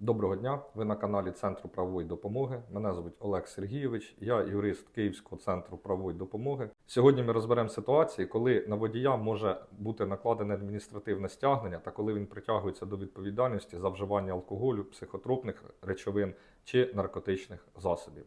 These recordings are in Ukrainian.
Доброго дня! Ви на каналі Центру правової допомоги. Мене звуть Олег Сергійович, я юрист Київського центру правової допомоги. Сьогодні ми розберемо ситуації, коли на водія може бути накладене адміністративне стягнення та коли він притягується до відповідальності за вживання алкоголю, психотропних речовин чи наркотичних засобів.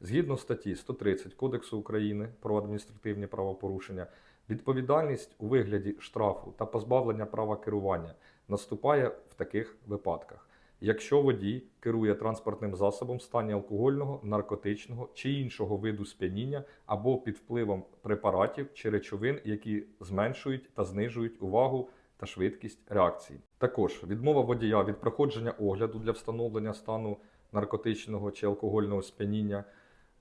Згідно статті 130 Кодексу України про адміністративні правопорушення, відповідальність у вигляді штрафу та позбавлення права керування наступає в таких випадках якщо водій керує транспортним засобом в стані алкогольного, наркотичного чи іншого виду сп'яніння або під впливом препаратів чи речовин, які зменшують та знижують увагу та швидкість реакції. Також відмова водія від проходження огляду для встановлення стану наркотичного чи алкогольного сп'яніння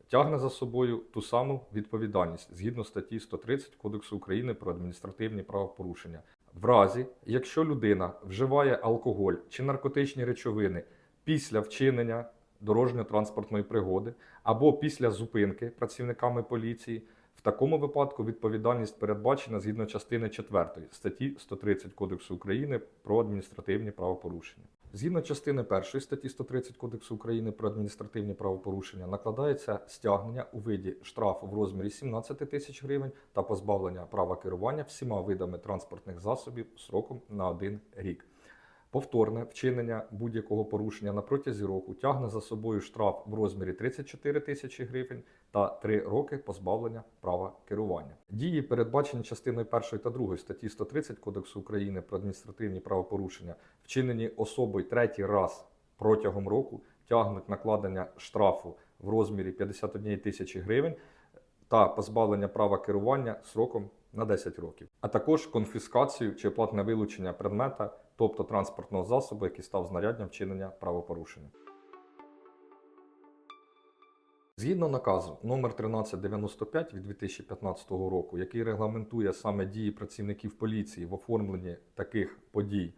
тягне за собою ту саму відповідальність згідно статті 130 Кодексу України про адміністративні правопорушення. В разі, якщо людина вживає алкоголь чи наркотичні речовини після вчинення дорожньо-транспортної пригоди або після зупинки працівниками поліції, в такому випадку відповідальність передбачена згідно частини 4 статті 130 Кодексу України про адміністративні правопорушення. Згідно частини 1 статті 130 Кодексу України про адміністративні правопорушення накладається стягнення у виді штрафу в розмірі 17 тисяч гривень та позбавлення права керування всіма видами транспортних засобів сроком на один рік. Повторне вчинення будь-якого порушення на протязі року тягне за собою штраф в розмірі 34 тисячі гривень та 3 роки позбавлення права керування. Дії, передбачені частиною 1 та 2 статті 130 Кодексу України про адміністративні правопорушення, вчинені особою третій раз протягом року, тягнуть накладення штрафу в розмірі 51 тисячі гривень та позбавлення права керування сроком на 10 років, а також конфіскацію чи платне вилучення предмета, тобто транспортного засобу, який став знаряддям вчинення правопорушення. Згідно наказу номер 1395 від 2015 року, який регламентує саме дії працівників поліції в оформленні таких подій,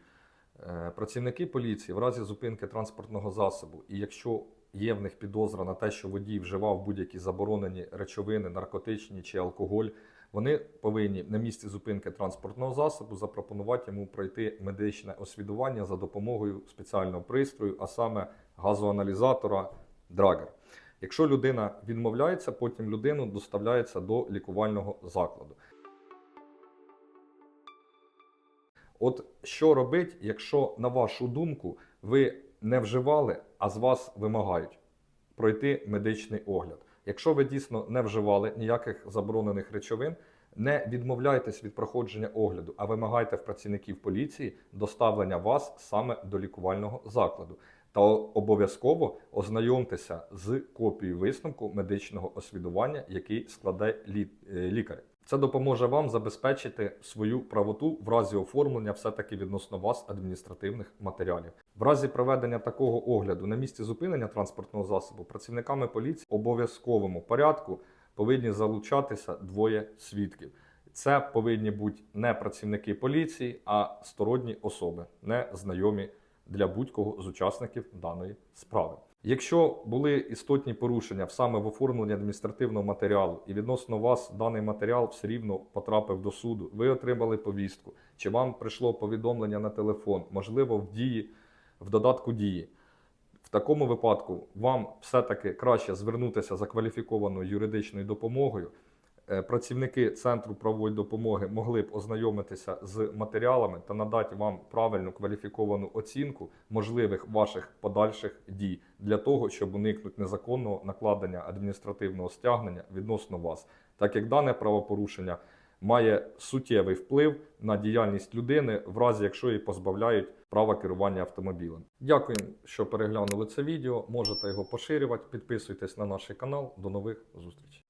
е, працівники поліції в разі зупинки транспортного засобу, і якщо є в них підозра на те, що водій вживав будь-які заборонені речовини, наркотичні чи алкоголь, вони повинні на місці зупинки транспортного засобу запропонувати йому пройти медичне освідування за допомогою спеціального пристрою, а саме газоаналізатора Драгер. Якщо людина відмовляється, потім людину доставляється до лікувального закладу. От що робить, якщо, на вашу думку, ви не вживали, а з вас вимагають пройти медичний огляд? Якщо ви дійсно не вживали ніяких заборонених речовин, не відмовляйтесь від проходження огляду, а вимагайте в працівників поліції доставлення вас саме до лікувального закладу. Та обов'язково ознайомтеся з копією висновку медичного освідування, який складе е, лікар. Це допоможе вам забезпечити свою правоту в разі оформлення все-таки відносно вас адміністративних матеріалів. В разі проведення такого огляду на місці зупинення транспортного засобу працівниками поліції обов'язковому порядку повинні залучатися двоє свідків. Це повинні бути не працівники поліції, а сторонні особи, не знайомі для будь-кого з учасників даної справи. Якщо були істотні порушення саме в оформленні адміністративного матеріалу, і відносно вас даний матеріал все рівно потрапив до суду, ви отримали повістку, чи вам прийшло повідомлення на телефон, можливо, в дії, в додатку дії. В такому випадку вам все-таки краще звернутися за кваліфікованою юридичною допомогою. Е, Працівники центру правової допомоги могли б ознайомитися з матеріалами та надати вам правильну кваліфіковану оцінку можливих ваших подальших дій для того, щоб уникнути незаконного накладення адміністративного стягнення відносно вас, так як дане правопорушення має суттєвий вплив на діяльність людини, в разі якщо її позбавляють права керування автомобілем. Дякую, що переглянули це відео. Можете його поширювати. Підписуйтесь на наш канал. До нових зустрічей.